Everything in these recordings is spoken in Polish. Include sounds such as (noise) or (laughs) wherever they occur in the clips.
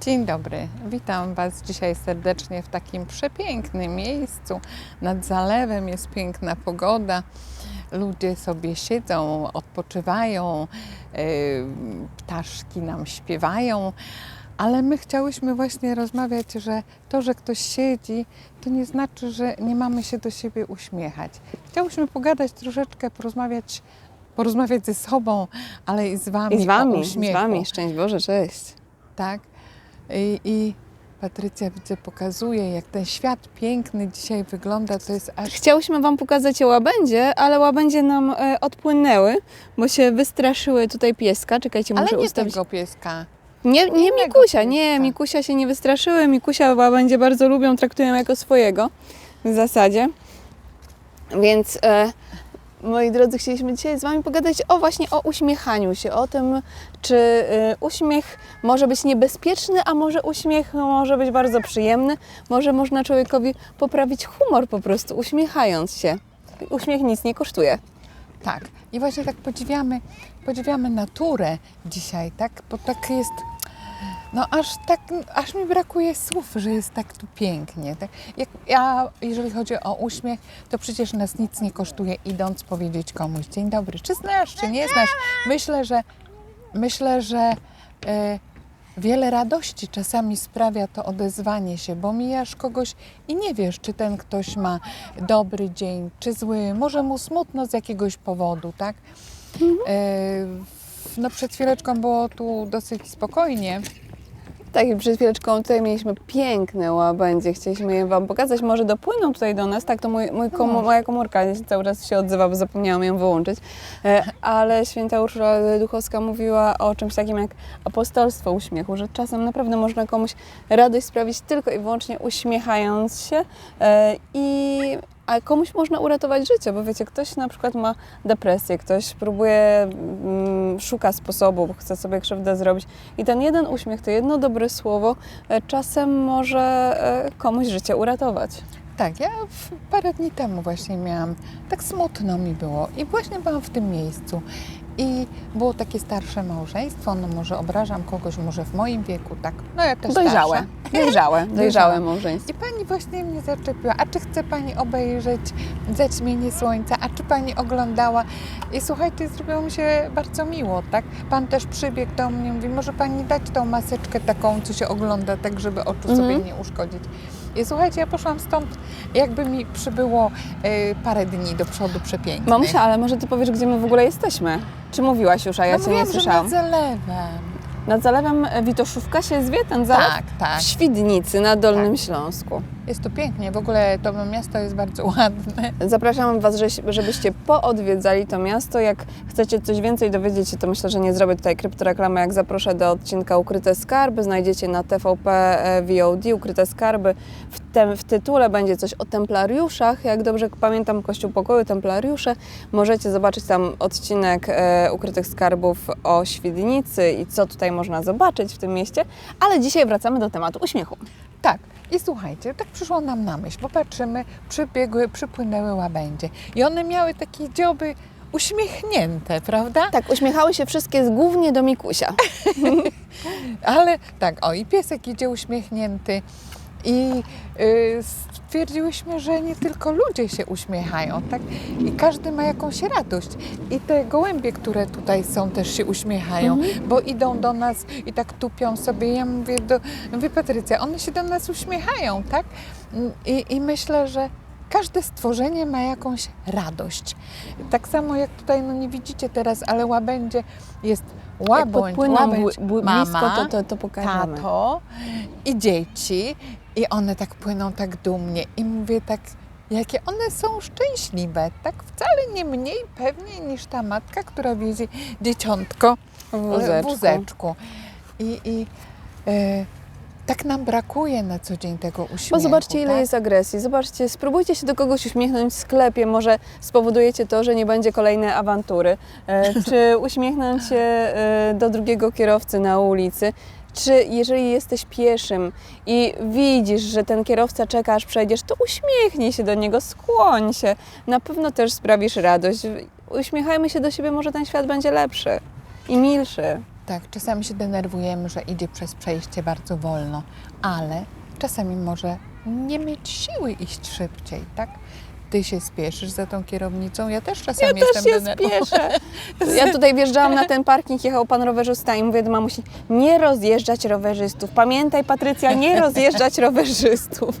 Dzień dobry, witam Was dzisiaj serdecznie w takim przepięknym miejscu. Nad zalewem jest piękna pogoda. Ludzie sobie siedzą, odpoczywają, yy, ptaszki nam śpiewają, ale my chciałyśmy właśnie rozmawiać, że to, że ktoś siedzi, to nie znaczy, że nie mamy się do siebie uśmiechać. Chciałyśmy pogadać troszeczkę, porozmawiać, porozmawiać ze sobą, ale i z Wami. I z Wami, z. Wami. Szczęść Boże, cześć. Tak. I, I Patrycja widzę pokazuje, jak ten świat piękny dzisiaj wygląda. To jest aż Chciałyśmy Wam pokazać łabędzie, ale łabędzie nam e, odpłynęły, bo się wystraszyły tutaj pieska. Czekajcie, ale muszę nie ustawić. tego pieska. Nie, nie Mikusia, nie. Mikusia się nie wystraszyły. Mikusia łabędzie bardzo lubią, traktują jako swojego w zasadzie. Więc e, moi drodzy, chcieliśmy dzisiaj z Wami pogadać o właśnie o uśmiechaniu się, o tym, czy e, uśmiech może być niebezpieczny, a może uśmiech może być bardzo przyjemny. Może można człowiekowi poprawić humor po prostu, uśmiechając się. Uśmiech nic nie kosztuje. Tak. I właśnie tak podziwiamy, podziwiamy naturę dzisiaj, tak? Bo tak jest. No aż tak, aż mi brakuje słów, że jest tak tu pięknie. Tak? Jak ja, jeżeli chodzi o uśmiech, to przecież nas nic nie kosztuje idąc powiedzieć komuś dzień dobry, czy znasz, czy nie znasz. Myślę, że myślę, że e, wiele radości czasami sprawia to odezwanie się, bo mijasz kogoś i nie wiesz, czy ten ktoś ma dobry dzień, czy zły, może mu smutno z jakiegoś powodu, tak? E, no przed chwileczką było tu dosyć spokojnie. Tak, i przed chwileczką tutaj mieliśmy piękne łabędzie. Chcieliśmy je Wam pokazać. Może dopłyną tutaj do nas. Tak, to mój, mój komu, moja komórka cały czas się odzywa, bo zapomniałam ją wyłączyć. E, ale święta Urszula Duchowska mówiła o czymś takim jak apostolstwo uśmiechu, że czasem naprawdę można komuś radość sprawić tylko i wyłącznie uśmiechając się e, i a komuś można uratować życie, bo wiecie, ktoś na przykład ma depresję, ktoś próbuje, mm, szuka sposobu, chce sobie krzywdę zrobić i ten jeden uśmiech, to jedno dobre słowo e, czasem może e, komuś życie uratować. Tak, ja parę dni temu właśnie miałam, tak smutno mi było i właśnie byłam w tym miejscu i było takie starsze małżeństwo, no może obrażam kogoś, może w moim wieku, tak, no ja też Dojrzałe, starsza. Dojrzałe, dojrzałe małżeństwo. I pani właśnie mnie zaczepiła, a czy chce pani obejrzeć zaćmienie słońca, a czy pani oglądała? I słuchajcie, zrobiło mi się bardzo miło, tak? Pan też przybiegł do mnie, mówi, może pani dać tą maseczkę taką, co się ogląda, tak żeby oczu Mhm. sobie nie uszkodzić. I słuchajcie, ja poszłam stąd, jakby mi przybyło e, parę dni do przodu przepięknych. Mamusia, ale może Ty powiesz, gdzie my w ogóle jesteśmy? Czy mówiłaś już, a ja no Cię nie mówiłam, że słyszałam? nad zalewem. Nad zalewem Witoszówka się zwie ten zalew? Tak, tak. W Świdnicy na Dolnym Śląsku. Jest tu pięknie, w ogóle to miasto jest bardzo ładne. Zapraszam Was, że- żebyście poodwiedzali to miasto. Jak chcecie coś więcej dowiedzieć się, to myślę, że nie zrobię tutaj kryptoreklamy, jak zaproszę do odcinka Ukryte Skarby. Znajdziecie na TVP e, VOD Ukryte Skarby. W, tem, w tytule będzie coś o templariuszach. Jak dobrze pamiętam, Kościół Pokoju Templariusze. Możecie zobaczyć tam odcinek e, Ukrytych Skarbów o Świdnicy i co tutaj można zobaczyć w tym mieście. Ale dzisiaj wracamy do tematu uśmiechu. Tak. I słuchajcie, tak przyszło nam na myśl, bo patrzymy, przybiegły, przypłynęły łabędzie. I one miały takie dzioby uśmiechnięte, prawda? Tak, uśmiechały się wszystkie z- głównie do Mikusia. (laughs) Ale tak, o i piesek idzie uśmiechnięty. I y, stwierdziłyśmy, że nie tylko ludzie się uśmiechają, tak? I każdy ma jakąś radość. I te gołębie, które tutaj są, też się uśmiechają, bo idą do nas i tak tupią sobie. Ja mówię do, mówię Patrycja, one się do nas uśmiechają, tak? I, i myślę, że każde stworzenie ma jakąś radość. Tak samo jak tutaj, no nie widzicie teraz, ale łabędzie jest łabędź, mama, blisko, to, to, to pokażemy. tato i dzieci i one tak płyną tak dumnie i mówię tak, jakie one są szczęśliwe, tak wcale nie mniej pewnie niż ta matka, która wiezie dzieciątko W wózeczku. wózeczku. I, i e, tak nam brakuje na co dzień tego uśmiechu. Bo zobaczcie, ile tak? jest agresji. Zobaczcie, spróbujcie się do kogoś uśmiechnąć w sklepie. Może spowodujecie to, że nie będzie kolejnej awantury. E, czy uśmiechnąć się e, do drugiego kierowcy na ulicy. Czy jeżeli jesteś pieszym i widzisz, że ten kierowca czeka, aż przejdziesz, to uśmiechnij się do niego, skłoń się. Na pewno też sprawisz radość. Uśmiechajmy się do siebie, może ten świat będzie lepszy i milszy. tak, czasami się denerwujemy, że idzie przez przejście bardzo wolno, ale czasami może nie mieć siły iść szybciej, tak? Ty się spieszysz za tą kierownicą, ja też Ja czasami też jestem się denerwowana. spieszę. (laughs) Ja tutaj wjeżdżałam na ten parking, jechał pan rowerzysta i mówię do mamusi, nie rozjeżdżać rowerzystów. Pamiętaj Patrycja, nie rozjeżdżać rowerzystów. (laughs)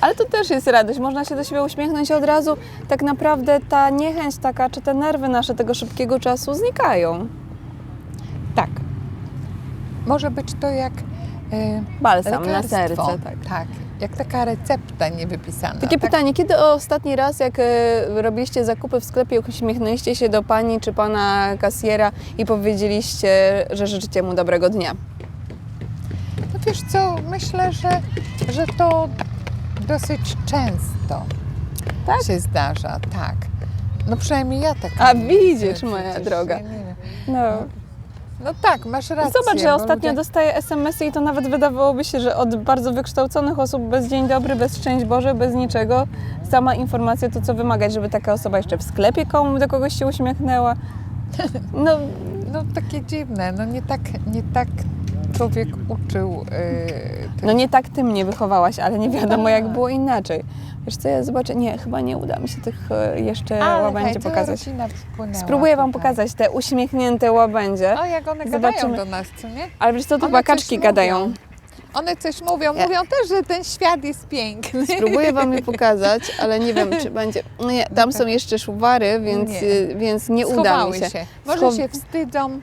Ale to też jest radość, można się do siebie uśmiechnąć od razu tak naprawdę ta niechęć taka, czy te nerwy nasze tego szybkiego czasu znikają. Tak. Może być to jak e, Balsam na lekarstwo. serce, tak. tak. Jak taka recepta niewypisana. Takie tak? pytanie, kiedy ostatni raz, jak e, robiliście zakupy w sklepie, uśmiechnęliście się do pani czy pana kasjera i powiedzieliście, że życzycie mu dobrego dnia? No wiesz co, myślę, że, że to dosyć często Tak? się zdarza, tak. No przynajmniej ja tak. A widzisz, moja ja droga. No. No tak, masz rację. Zobacz, że ostatnio ludzie- dostaję SMS-y i to nawet wydawałoby się, że od bardzo wykształconych osób bez dzień dobry, bez szczęść Boże, bez niczego. Sama informacja to, co wymagać, żeby taka osoba jeszcze w sklepie komu do kogoś się uśmiechnęła. (laughs) No, No takie dziwne, no nie tak, nie tak człowiek uczył. Yy, tych- no nie tak ty mnie wychowałaś, ale nie wiadomo jak było inaczej. Wiesz co, ja zobaczę, nie, chyba nie uda mi się tych e, jeszcze Ale łabędzie hej, pokazać. Spróbuję Wam pokazać te uśmiechnięte łabędzie. O, jak one Zobaczymy. gadają do nas, co nie? Ale wiesz co, One chyba kaczki gadają. One coś mówią, Ja- mówią też, że ten świat jest piękny. Spróbuję Wam je (laughs) pokazać, ale nie wiem, czy będzie. Nie, tam są jeszcze szuwary, więc Nie. nie, więc nie uda mi się. się. Może Schow- się wstydzą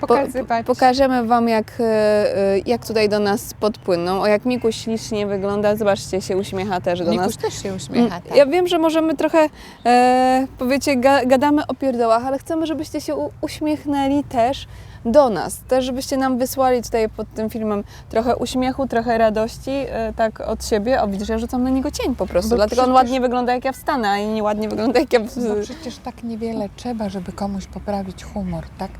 Po, pokazywać. pokażemy Wam, jak, e, e, jak tutaj do nas podpłyną. O, jak Mikuś ślicznie wygląda. Zobaczcie, się uśmiecha też do nas. Mikuś też się uśmiecha. Tak. Ja wiem, że możemy trochę, e, powiecie, ga, gadamy o pierdołach, ale chcemy, żebyście się u, uśmiechnęli też do nas. Też, żebyście nam wysłali tutaj pod tym filmem trochę uśmiechu, trochę radości, e, tak od siebie. O, widzisz, ja rzucam na niego cień po prostu, Bo dlatego on przecież- ładnie wygląda, jak ja wstanę, a nie ładnie wygląda, jak ja... Bo przecież tak niewiele trzeba, żeby komuś poprawić humor, tak?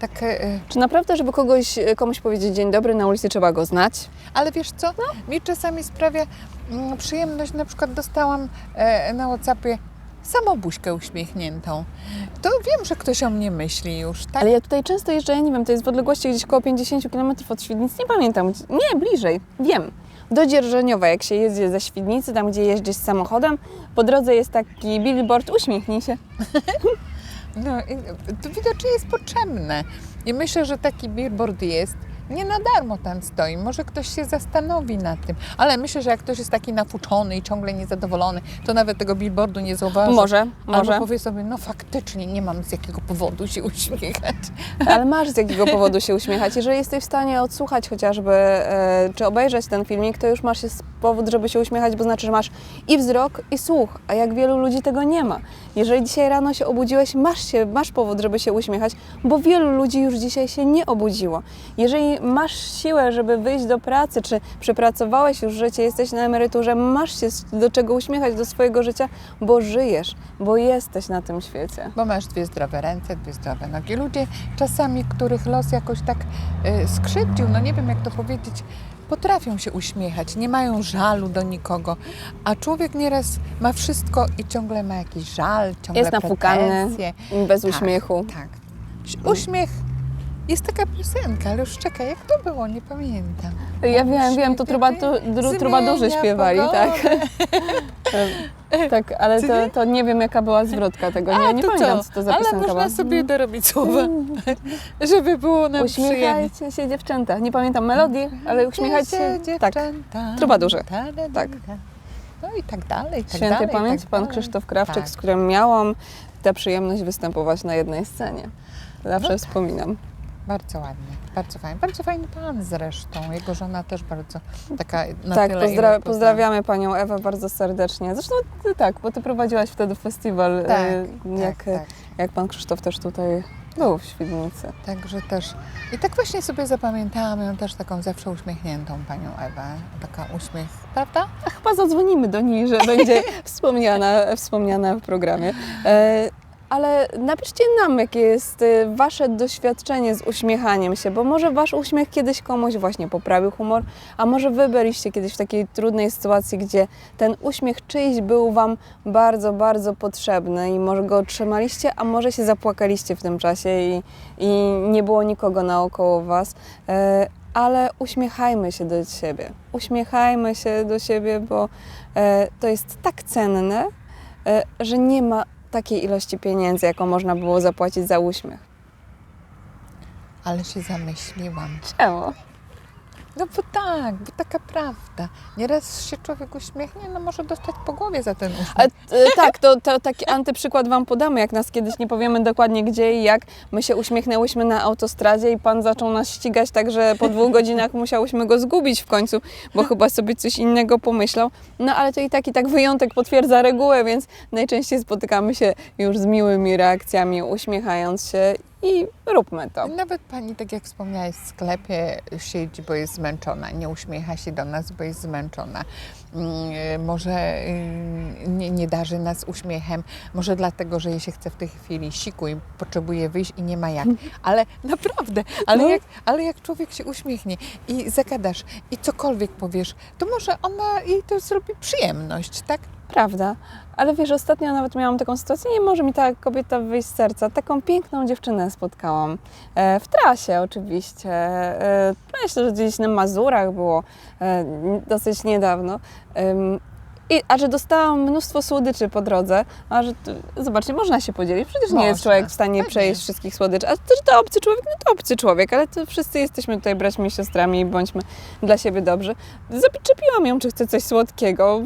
Tak, e, Czy naprawdę, żeby kogoś, komuś powiedzieć dzień dobry na ulicy, trzeba go znać? ale wiesz co, mi czasami sprawia mm, przyjemność, na przykład dostałam e, na Whatsappie samą buźkę uśmiechniętą. To wiem, że ktoś o mnie myśli już, tak? Ale ja tutaj często jeżdżę, ja nie wiem, to jest w odległości gdzieś około 50 km od Świdnicy, nie pamiętam, gdzie- nie, bliżej, wiem. Do Dzierżoniowa, jak się jedzie ze Świdnicy, tam gdzie jeździsz samochodem, po drodze jest taki billboard, uśmiechnij się. (laughs) No, to widocznie jest potrzebne. I myślę, że taki billboard jest. Nie na darmo tam stoi. Może ktoś się zastanowi nad tym. Ale myślę, że jak ktoś jest taki nafuczony i ciągle niezadowolony, to nawet tego billboardu nie zauważy. Może, Albo może, powie sobie, no faktycznie nie mam z jakiego powodu się uśmiechać. (laughs) ale masz z jakiego powodu się uśmiechać. Jeżeli jesteś w stanie odsłuchać chociażby, e, czy obejrzeć ten filmik, to już masz powód, żeby się uśmiechać, bo znaczy, że masz i wzrok, i słuch, a jak wielu ludzi tego nie ma. Jeżeli dzisiaj rano się obudziłeś, masz, się, masz powód, żeby się uśmiechać, bo wielu ludzi już dzisiaj się nie obudziło. Jeżeli masz siłę, żeby wyjść do pracy, czy przepracowałeś już życie, jesteś na emeryturze, masz się do czego uśmiechać do swojego życia, bo żyjesz, bo jesteś na tym świecie. Bo masz dwie zdrowe ręce, dwie zdrowe nogi. Ludzie czasami, których los jakoś tak y, skrzywdził, no nie wiem jak to powiedzieć, potrafią się uśmiechać, nie mają żalu do nikogo, a człowiek nieraz ma wszystko i ciągle ma jakiś żal, ciągle Jest pretensje. bez Tak, uśmiechu. Tak. Uśmiech. Jest taka piosenka, ale już czekaj, jak to było, nie pamiętam. Ja wiem, wiem, to trubadurzy śpiewali, tak. (laughs) tak, ale to, to nie wiem, jaka była zwrotka tego. Nie, nie pamiętam, co to za Ale piosenka można była. sobie dorobić słowa, (laughs) żeby było nam przyjemnie. Uśmiechajcie się dziewczęta. Nie pamiętam melodii, ale uśmiechajcie się. Tak. dziewczęta. Trubadurzy. Tak. No i tak dalej, tak Świętej dalej, pamięci tak pan. Krzysztof Krawczyk, Tak. z którym miałam tę przyjemność występować na jednej scenie. Zawsze No wspominam. Bardzo ładnie, bardzo fajny. Bardzo fajny pan zresztą. Jego żona też bardzo taka na tak, tyle, pozdra- pozdrawiamy panią Ewę bardzo serdecznie. Zresztą ty, tak, bo ty prowadziłaś wtedy festiwal, Tak, e, jak, tak, tak. jak pan Krzysztof też tutaj był w Świdnicy. Także też. I tak właśnie sobie zapamiętałam ją też taką zawsze uśmiechniętą panią Ewę. Taka uśmiech, prawda? A chyba zadzwonimy do niej, że będzie (laughs) wspomniana, wspomniana w programie. E, ale napiszcie nam, jakie jest y, Wasze doświadczenie z uśmiechaniem się, bo może Wasz uśmiech kiedyś komuś właśnie poprawił humor, a może Wy byliście kiedyś w takiej trudnej sytuacji, gdzie ten uśmiech czyjś był Wam bardzo, bardzo potrzebny i może go otrzymaliście, a może się zapłakaliście w tym czasie i, i nie było nikogo naokoło Was. E, ale uśmiechajmy się do siebie. Uśmiechajmy się do siebie, bo e, to jest tak cenne, e, że nie ma takiej ilości pieniędzy, jaką można było zapłacić za uśmiech. Ale się zamyśliłam. Czemu? No bo tak, bo taka prawda. Nieraz się człowiek uśmiechnie, no może dostać po głowie za ten uśmiech. A, e, tak, to, to taki antyprzykład Wam podamy, jak nas kiedyś nie powiemy dokładnie gdzie i jak. My się uśmiechnęłyśmy na autostradzie i Pan zaczął nas ścigać, tak że po dwóch godzinach musiałyśmy go zgubić w końcu, bo chyba sobie coś innego pomyślał. No ale to i tak, i tak wyjątek potwierdza regułę, więc najczęściej spotykamy się już z miłymi reakcjami, uśmiechając się i róbmy to. Nawet pani, tak jak wspomniałaś, w sklepie siedzi, bo jest zmęczona, nie uśmiecha się do nas, bo jest zmęczona. Mm, Może y, nie, nie darzy nas uśmiechem, może dlatego, że jej się chce w tej chwili siku i potrzebuje wyjść i nie ma jak. (laughs) Ale naprawdę, ale, No. jak, ale jak człowiek się uśmiechnie i zagadasz i cokolwiek powiesz, to może ona jej to zrobi przyjemność, tak? Prawda. Ale wiesz, ostatnio nawet miałam taką sytuację, nie może mi ta kobieta wyjść z serca. Taką piękną dziewczynę spotkałam. E, w trasie oczywiście. E, myślę, że gdzieś na Mazurach było e, dosyć niedawno. I, a że dostałam mnóstwo słodyczy po drodze, a że zobaczcie, można się podzielić. Przecież nie jest Można, człowiek w stanie pewnie. przejeść wszystkich słodyczy. A to, że to obcy człowiek, no to obcy człowiek, ale to wszyscy jesteśmy tutaj braćmi i siostrami i bądźmy dla siebie dobrzy. Zaczepiłam ją, czy chce coś słodkiego.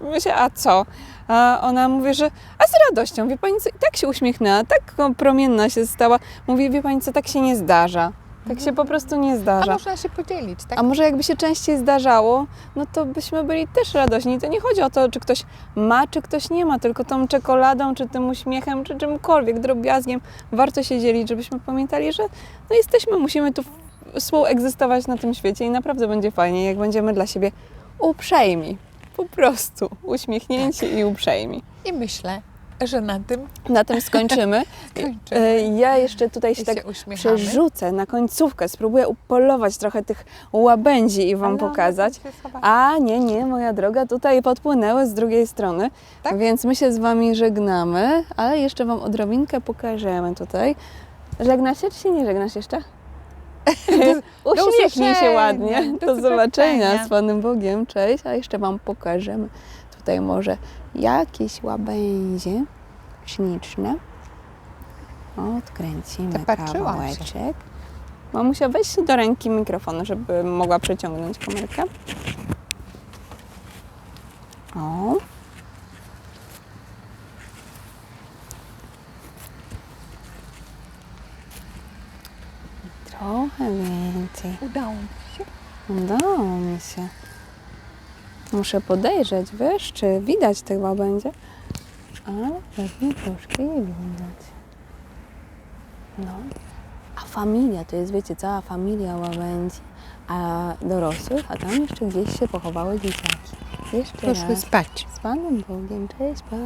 Myślę, a co? A ona mówi, że a z radością, wie pani co, i tak się uśmiechnęła, tak promienna się stała. Mówi, wie pani co, tak się nie zdarza. Tak się po prostu nie A zdarza. można się podzielić, tak? A może jakby się częściej zdarzało, no to byśmy byli też radośni. To nie chodzi o to, czy ktoś ma, czy ktoś nie ma, tylko tą czekoladą, czy tym uśmiechem, czy czymkolwiek, drobiazgiem warto się dzielić, żebyśmy pamiętali, że no jesteśmy, musimy tu współegzystować na tym świecie i naprawdę będzie fajnie, jak będziemy dla siebie uprzejmi. Po prostu uśmiechnięci i uprzejmi. I myślę, że na tym Na tym skończymy. kończymy. (laughs) E, Ja jeszcze tutaj się tak się uśmiechamy. przerzucę na końcówkę, spróbuję upolować trochę tych łabędzi i Wam Ale pokazać. A nie, nie, moja droga, tutaj podpłynęły z drugiej strony, Tak? więc my się z Wami żegnamy, ale jeszcze Wam odrobinkę pokażemy tutaj. Żegnasz się, czy się nie żegnasz jeszcze? (laughs) (laughs) Uśmiechnij się ładnie. do Do zobaczenia. z Panem Bogiem. Cześć, a jeszcze Wam pokażemy tutaj może jakieś łabędzie śliczne. Odkręcimy Zapatrzyłam się. kawałeczek. Mamusia, weź do ręki mikrofon, żeby mogła przeciągnąć kamerkę. O. Trochę więcej. Udało mi się. Udało mi się. Muszę podejrzeć, wiesz, czy widać tych łabędzie. Ale pewnie troszkę je widać. No. A familia, to jest, wiecie, cała familia łabędzi, a dorosłych, a tam jeszcze gdzieś się pochowały dzieciaki. Jeszcze Poszły raz. spać. Z Panem Bogiem. Cześć, pa.